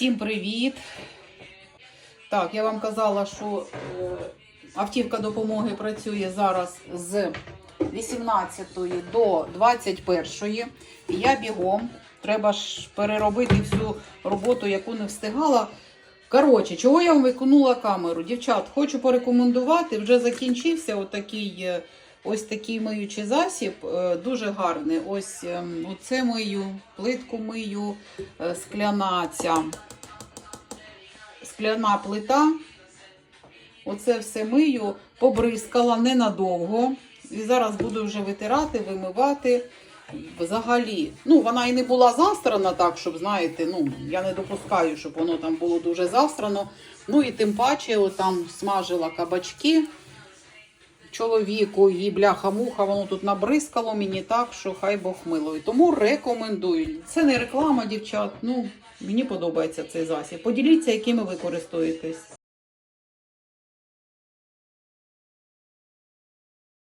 Всім привіт! Так, я вам казала, що е, автівка допомоги працює зараз з 18 до 21. І я бігом. Треба ж переробити всю роботу, яку не встигала. Коротше, чого я вам виконула камеру? Дівчат, хочу порекомендувати. Вже закінчився отакий, е, ось такий миючий засіб. е, Дуже гарний. Ось ем, оце мию, плитку мию, скляна ця скляна плита. Оце все мию, побризкала ненадовго. І зараз буду вже витирати, вимивати. Взагалі, ну вона і не була застрана так, щоб знаєте, ну я не допускаю, щоб воно там було дуже застрано. Ну і тим паче, от там смажила кабачки чоловіку, і бляха-муха, воно тут набризкало мені так, що хай Бог милує. Тому рекомендую. Це не реклама, дівчат. Ну, мені подобається цей засіб. Поділіться, якими ви користуєтесь.